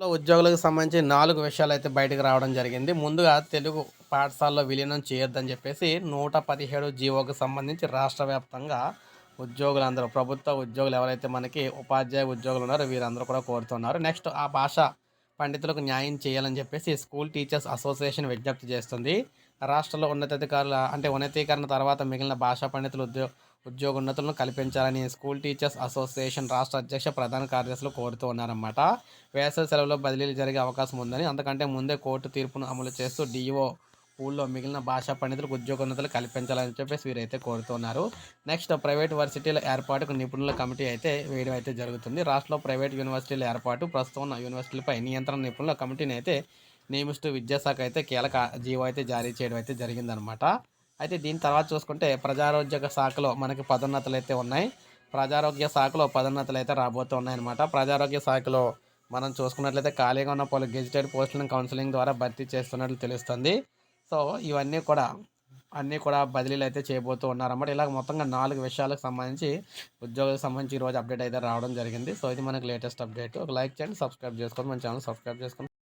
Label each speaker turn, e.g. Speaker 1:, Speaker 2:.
Speaker 1: ఉద్యోగులకు సంబంధించి నాలుగు విషయాలు అయితే బయటకు రావడం జరిగింది. ముందుగా తెలుగు పాఠశాలలో విలీనం చేయొద్దని చెప్పేసి నూట పదిహేడు జీవోకు సంబంధించి రాష్ట్ర వ్యాప్తంగా ఉద్యోగులందరూ ప్రభుత్వ ఉద్యోగులు ఎవరైతే మనకి ఉపాధ్యాయ ఉద్యోగులు ఉన్నారో వీరందరూ కూడా కోరుతున్నారు. నెక్స్ట్ ఆ భాష పండితులకు న్యాయం చేయాలని చెప్పేసి స్కూల్ టీచర్స్ అసోసియేషన్ విజ్ఞప్తి చేస్తుంది. రాష్ట్రంలో ఉన్నతాధికారుల అంటే ఉన్నతీకరణ తర్వాత మిగిలిన భాషా పండితులు ఉద్యో ఉద్యోగోన్నతులను కల్పించాలని స్కూల్ టీచర్స్ అసోసియేషన్ రాష్ట్ర అధ్యక్ష ప్రధాన కార్యదర్శులు కోరుతూ ఉన్నారన్నమాట. వేసవి సెలవులో బదిలీలు జరిగే అవకాశం ఉందని అంతకంటే ముందే కోర్టు తీర్పును అమలు చేస్తూ డిఓ స్కూల్లో మిగిలిన భాషా పండితులకు ఉద్యోగోన్నతులు కల్పించాలని చెప్పేసి వీరైతే కోరుతున్నారు నెక్స్ట్ ప్రైవేట్ యూనివర్సిటీల ఏర్పాటుకు నిపుణుల కమిటీ అయితే వేయడం అయితే జరుగుతుంది. రాష్ట్రంలో ప్రైవేట్ యూనివర్సిటీల ఏర్పాటు ప్రస్తుతం ఉన్న యూనివర్సిటీలపై నియంత్రణ నిపుణుల కమిటీని అయితే నియమిస్తూ విద్యాశాఖ అయితే కీలక జీవో అయితే జారీ చేయడం అయితే జరిగిందనమాట అయితే దీని తర్వాత చూసుకుంటే ప్రజారోగ్య శాఖలో మనకి పదోన్నతులు అయితే ఉన్నాయి. ప్రజారోగ్య శాఖలో పదోన్నతులు అయితే రాబోతూ ఉన్నాయన్నమాట. ప్రజారోగ్య శాఖలో మనం చూసుకున్నట్లయితే ఖాళీగా ఉన్న పలు గెజిటెడ్ పోస్టులను కౌన్సిలింగ్ ద్వారా భర్తీ చేస్తున్నట్లు తెలుస్తుంది. సో ఇవన్నీ కూడా అన్నీ కూడా బదిలీలు అయితే చేయబోతూ ఉన్నారన్నమాట. ఇలా మొత్తంగా నాలుగు విషయాలకు సంబంధించి ఉద్యోగులకు సంబంధించి ఈరోజు అప్డేట్ అయితే రావడం జరిగింది. సో ఇది మనకి లేటెస్ట్ అప్డేట్. ఒక లైక్ చేయండి సబ్స్క్రైబ్ చేసుకోండి మన ఛానల్ సబ్స్క్రైబ్ చేసుకోండి.